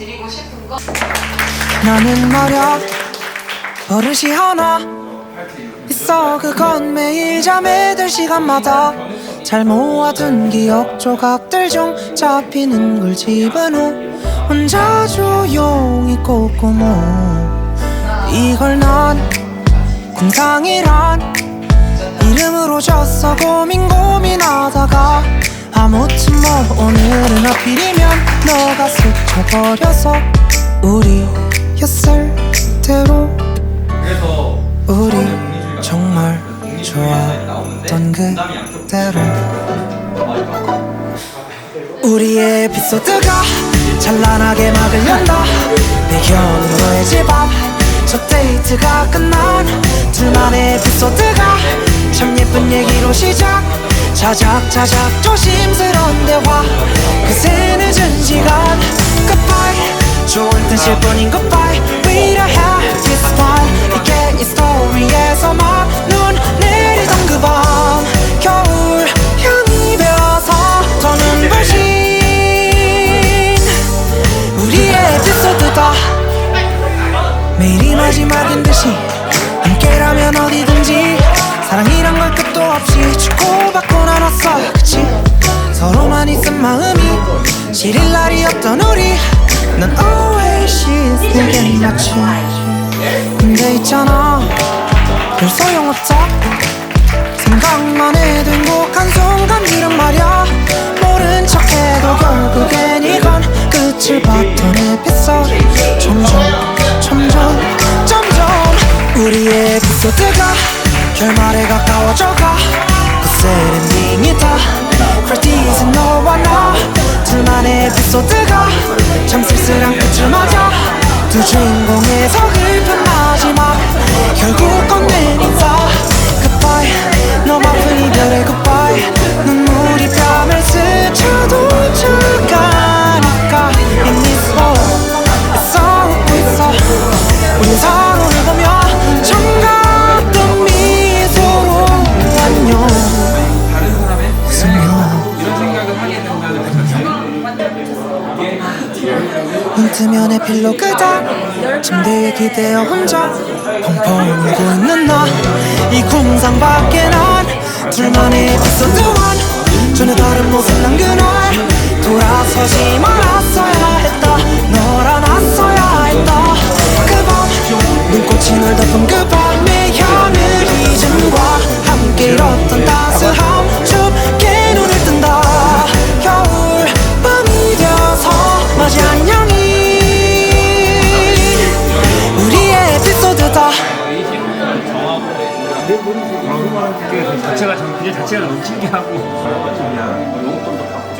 드리고 싶은 거? 나는 말야 버릇이 하나 있어. 그건 매일 잠에 들 시간마다 잘 모아둔 기억 조각들 중 잡히는 걸 집어넣어 혼자 조용히 꼼꼼모. 이걸 난 궁상이란 이름으로 줬어. 고민 고민하다가 아무튼 뭐 오늘은 하필이면 너가 스쳐버려서 우리였을 대로 그래서 우리 정말 양쪽 그대로. 우리의 에피소드가 찬란하게 막을 연다 배경은 너의 집 앞 첫 데이트가 끝난 둘만의 에피소드가 참 예쁜 얘기로 시작 자작자작 조심스러운 대화 그새 늦은 시간 Goodbye 좋은 뜻일 뿐인 Goodbye We don't have 시릴 날이 없던 우리. 난 always 내게 마치 근데 있잖아 별 소용없다. 생각만 해도 행복한 순간들은 말야. 모른 척해도 결국엔 이건 끝을 봤던 에피소드. 점점 점점 점점 우리의 에피소드가 결말에 가까워져가. 그 세렌딩이다 에피소드가 참 쓸쓸한 끝을 맞아 두 주인공의 서글픈 마지막 결국 눈 뜨면 에필로그다 침대에 기대어 혼자 펑펑 울고 있는 나이 공상 밖에 난 둘만의 에피소드 원 전혀 다른 모습 난 그날 돌아서지 말았어야 했다. 널 안았어야 했다. 그밤 눈꽃이 널 덮은 그밤 그 자체가 전 그게 자체가 너무 신기하고. 그냥 용돈도 받고